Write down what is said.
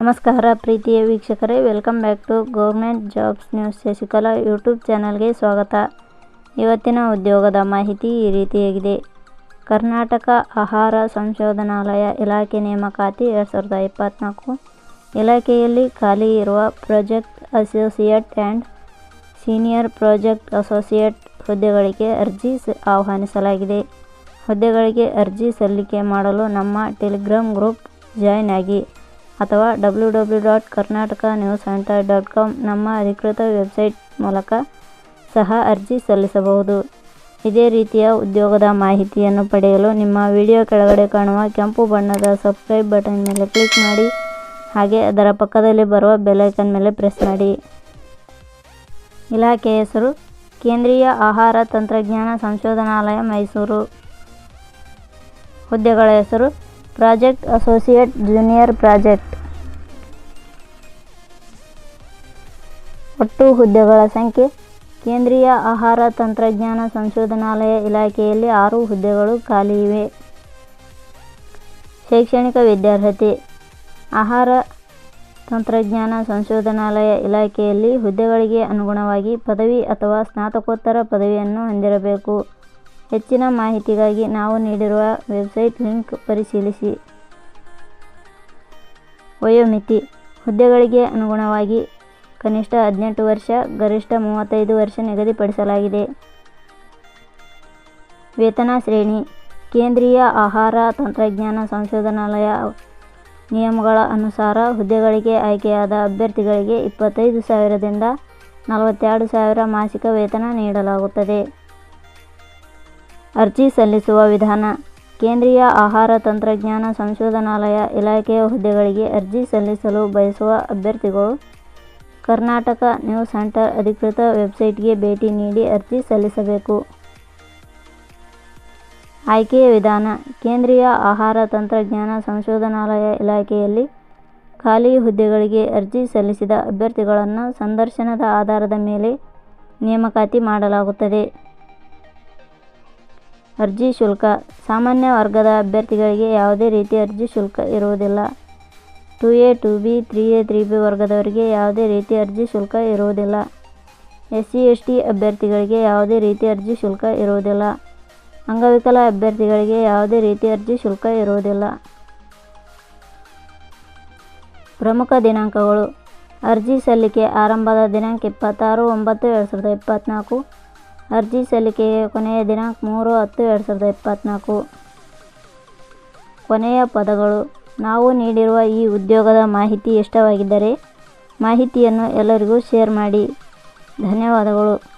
ನಮಸ್ಕಾರ ಪ್ರೀತಿಯ ವೀಕ್ಷಕರೇ, welcome back to government jobs news Shashikala YouTube ಚಾನಲ್ಗೆ ಸ್ವಾಗತ. ಇವತ್ತಿನ ಉದ್ಯೋಗದ ಮಾಹಿತಿ ಈ ರೀತಿಯಾಗಿದೆ. ಕರ್ನಾಟಕ ಆಹಾರ ಸಂಶೋಧನಾಲಯ ಇಲಾಖೆ ನೇಮಕಾತಿ ಎರಡು ಸಾವಿರದ ಇಪ್ಪತ್ತ್ನಾಲ್ಕು ಇಲಾಖೆಯಲ್ಲಿ ಖಾಲಿ ಇರುವ project associate and senior project associate ಹುದ್ದೆಗಳಿಗೆ ಅರ್ಜಿ ಆಹ್ವಾನಿಸಲಾಗಿದೆ. ಹುದ್ದೆಗಳಿಗೆ ಅರ್ಜಿ ಸಲ್ಲಿಕೆ ಮಾಡಲು ನಮ್ಮ ಟೆಲಿಗ್ರಾಮ್ ಗ್ರೂಪ್ ಜಾಯ್ನ್ ಆಗಿ ಅಥವಾ W W dot Karnataka news centre dot com ನಮ್ಮ ಅಧಿಕೃತ ವೆಬ್ಸೈಟ್ ಮೂಲಕ ಸಹ ಅರ್ಜಿ ಸಲ್ಲಿಸಬಹುದು. ಇದೇ ರೀತಿಯ ಉದ್ಯೋಗದ ಮಾಹಿತಿಯನ್ನು ಪಡೆಯಲು ನಿಮ್ಮ ವಿಡಿಯೋ ಕೆಳಗಡೆ ಕಾಣುವ ಕೆಂಪು ಬಣ್ಣದ ಸಬ್ಸ್ಕ್ರೈಬ್ ಬಟನ್ ಮೇಲೆ ಕ್ಲಿಕ್ ಮಾಡಿ, ಹಾಗೆ ಅದರ ಪಕ್ಕದಲ್ಲಿ ಬರುವ ಬೆಲೈಕನ್ ಮೇಲೆ ಪ್ರೆಸ್ ಮಾಡಿ. ಇಲಾಖೆ ಹೆಸರು ಕೇಂದ್ರೀಯ ಆಹಾರ ತಂತ್ರಜ್ಞಾನ ಸಂಶೋಧನಾಲಯ ಮೈಸೂರು. ಹುದ್ದೆಗಳ ಹೆಸರು ಪ್ರಾಜೆಕ್ಟ್ ಅಸೋಸಿಯೇಟ್ ಜೂನಿಯರ್ ಪ್ರಾಜೆಕ್ಟ್. ಒಟ್ಟು ಹುದ್ದೆಗಳ ಸಂಖ್ಯೆ, ಕೇಂದ್ರೀಯ ಆಹಾರ ತಂತ್ರಜ್ಞಾನ ಸಂಶೋಧನಾಲಯ ಇಲಾಖೆಯಲ್ಲಿ ಆರು ಹುದ್ದೆಗಳು ಖಾಲಿ ಇವೆ. ಶೈಕ್ಷಣಿಕ ವಿದ್ಯಾರ್ಹತೆ, ಆಹಾರ ತಂತ್ರಜ್ಞಾನ ಸಂಶೋಧನಾಲಯ ಇಲಾಖೆಯಲ್ಲಿ ಹುದ್ದೆಗಳಿಗೆ ಅನುಗುಣವಾಗಿ ಪದವಿ ಅಥವಾ ಸ್ನಾತಕೋತ್ತರ ಪದವಿಯನ್ನು ಹೊಂದಿರಬೇಕು. ಹೆಚ್ಚಿನ ಮಾಹಿತಿಗಾಗಿ ನಾವು ನೀಡಿರುವ ವೆಬ್ಸೈಟ್ ಲಿಂಕ್ ಪರಿಶೀಲಿಸಿ. ವಯೋಮಿತಿ, ಹುದ್ದೆಗಳಿಗೆ ಅನುಗುಣವಾಗಿ ಕನಿಷ್ಠ ಹದಿನೆಂಟು ವರ್ಷ, ಗರಿಷ್ಠ ಮೂವತ್ತೈದು ವರ್ಷ ನಿಗದಿಪಡಿಸಲಾಗಿದೆ. ವೇತನ ಶ್ರೇಣಿ, ಕೇಂದ್ರೀಯ ಆಹಾರ ತಂತ್ರಜ್ಞಾನ ಸಂಶೋಧನಾಲಯ ನಿಯಮಗಳ ಅನುಸಾರ ಹುದ್ದೆಗಳಿಗೆ ಆಯ್ಕೆಯಾದ ಅಭ್ಯರ್ಥಿಗಳಿಗೆ ಇಪ್ಪತ್ತೈದು ಸಾವಿರದಿಂದ ನಲವತ್ತೆರಡು ಸಾವಿರ ಮಾಸಿಕ ವೇತನ ನೀಡಲಾಗುತ್ತದೆ. ಅರ್ಜಿ ಸಲ್ಲಿಸುವ ವಿಧಾನ. ಕೇಂದ್ರೀಯ ಆಹಾರ ತಂತ್ರಜ್ಞಾನ ಸಂಶೋಧನಾಲಯ ಇಲಾಖೆಯ ಹುದ್ದೆಗಳಿಗೆ ಅರ್ಜಿ ಸಲ್ಲಿಸಲು ಬಯಸುವ ಅಭ್ಯರ್ಥಿಗಳು, ಕರ್ನಾಟಕ ನ್ಯೂಸ್ ಸೆಂಟರ್ ಅಧಿಕೃತ ವೆಬ್ಸೈಟ್ಗೆ ಭೇಟಿ ನೀಡಿ ಅರ್ಜಿ ಸಲ್ಲಿಸಬೇಕು. ಆಯ್ಕೆಯ ವಿಧಾನ. ಕೇಂದ್ರೀಯ ಆಹಾರ ತಂತ್ರಜ್ಞಾನ ಸಂಶೋಧನಾಲಯ ಇಲಾಖೆಯಲ್ಲಿ ಖಾಲಿ ಹುದ್ದೆಗಳಿಗೆ ಅರ್ಜಿ ಸಲ್ಲಿಸಿದ ಅಭ್ಯರ್ಥಿಗಳನ್ನು ಸಂದರ್ಶನದ ಆಧಾರದ ಮೇಲೆ ನೇಮಕಾತಿ ಮಾಡಲಾಗುತ್ತದೆ. ಅರ್ಜಿ ಶುಲ್ಕ. ಸಾಮಾನ್ಯ ವರ್ಗದ ಅಭ್ಯರ್ಥಿಗಳಿಗೆ ಯಾವುದೇ ರೀತಿಯ ಅರ್ಜಿ ಶುಲ್ಕ ಇರುವುದಿಲ್ಲ. Two A, two B, three A, three B ವರ್ಗದವರಿಗೆ ಯಾವುದೇ ರೀತಿ ಅರ್ಜಿ ಶುಲ್ಕ ಇರುವುದಿಲ್ಲ. ಎಸ್ ಸಿ ಎಸ್ ಟಿ ಅಭ್ಯರ್ಥಿಗಳಿಗೆ ಯಾವುದೇ ರೀತಿ ಅರ್ಜಿ ಶುಲ್ಕ ಇರುವುದಿಲ್ಲ. ಅಂಗವಿಕಲ ಅಭ್ಯರ್ಥಿಗಳಿಗೆ ಯಾವುದೇ ರೀತಿ ಅರ್ಜಿ ಶುಲ್ಕ ಇರುವುದಿಲ್ಲ. ಪ್ರಮುಖ ದಿನಾಂಕಗಳು. ಅರ್ಜಿ ಸಲ್ಲಿಕೆ ಆರಂಭದ ದಿನಾಂಕ ಇಪ್ಪತ್ತಾರು, ಒಂಬತ್ತು, ಎರಡು ಸಾವಿರದ ಇಪ್ಪತ್ತ್ನಾಲ್ಕು ಅರ್ಜಿ ಸಲ್ಲಿಕೆಗೆ ಕೊನೆಯ ದಿನಾಂಕ ಮೂರು ಹತ್ತು ಎರಡು ಸಾವಿರದ ಇಪ್ಪತ್ತ್ನಾಲ್ಕು ಕೊನೆಯ ಪದಗಳು. ನಾವು ನೀಡಿರುವ ಈ ಉದ್ಯೋಗದ ಮಾಹಿತಿ ಇಷ್ಟವಾಗಿದ್ದರೆ ಮಾಹಿತಿಯನ್ನು ಎಲ್ಲರಿಗೂ ಶೇರ್ ಮಾಡಿ. ಧನ್ಯವಾದಗಳು.